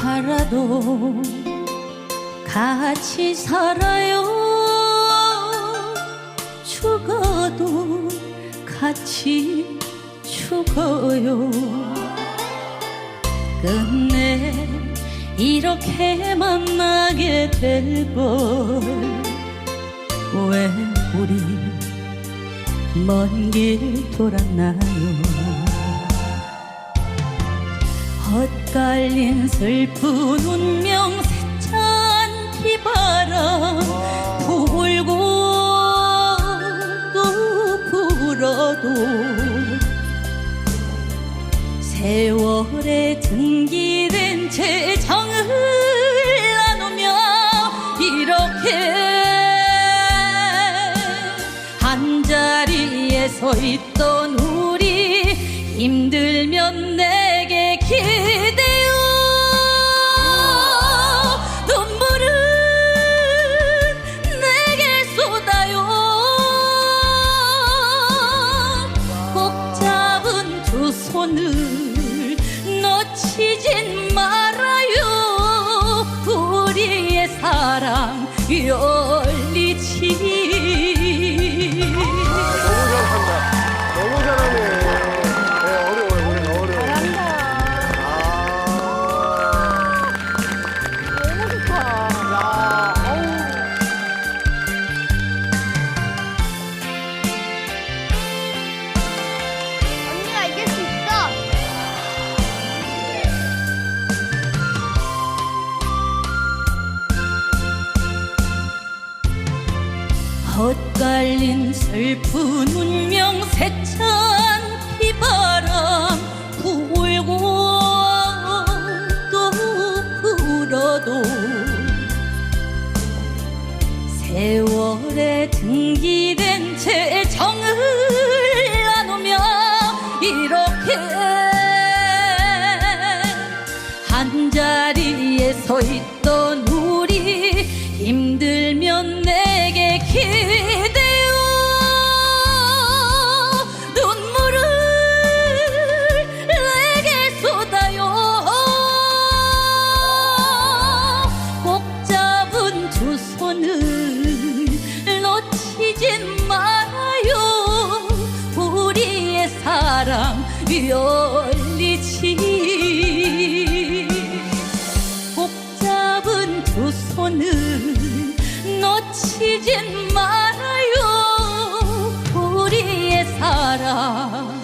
살아도 같이 살아요. 죽어도 같이 죽어요. 끝내 이렇게 만나게 될걸. 왜 우리 먼 길 돌았나요 헛갈린 슬픈 운명 세찬 비바람 불고 또 불어도 세월에 등기된 제 정을 나누며 이렇게 한 자리에 서 있던 우리 힘들면 내게 기대어 눈물은 내게 쏟아요. 꼭 잡은 두 손을 놓치진 말아요. 우리의 사랑 열리지 헛갈린 슬픈 운명 세찬 비바람 불고 또 불어도 세월에 등기된 제 정을 나누며 이렇게 한 자리에 서 있던 기대어 눈물을 내게 쏟아요. 꼭 잡은 두 손을 놓치진 말아요. 우리의 사랑 열리지. 꼭 잡은 두 손을 놓치진 말아요. 우리의 사랑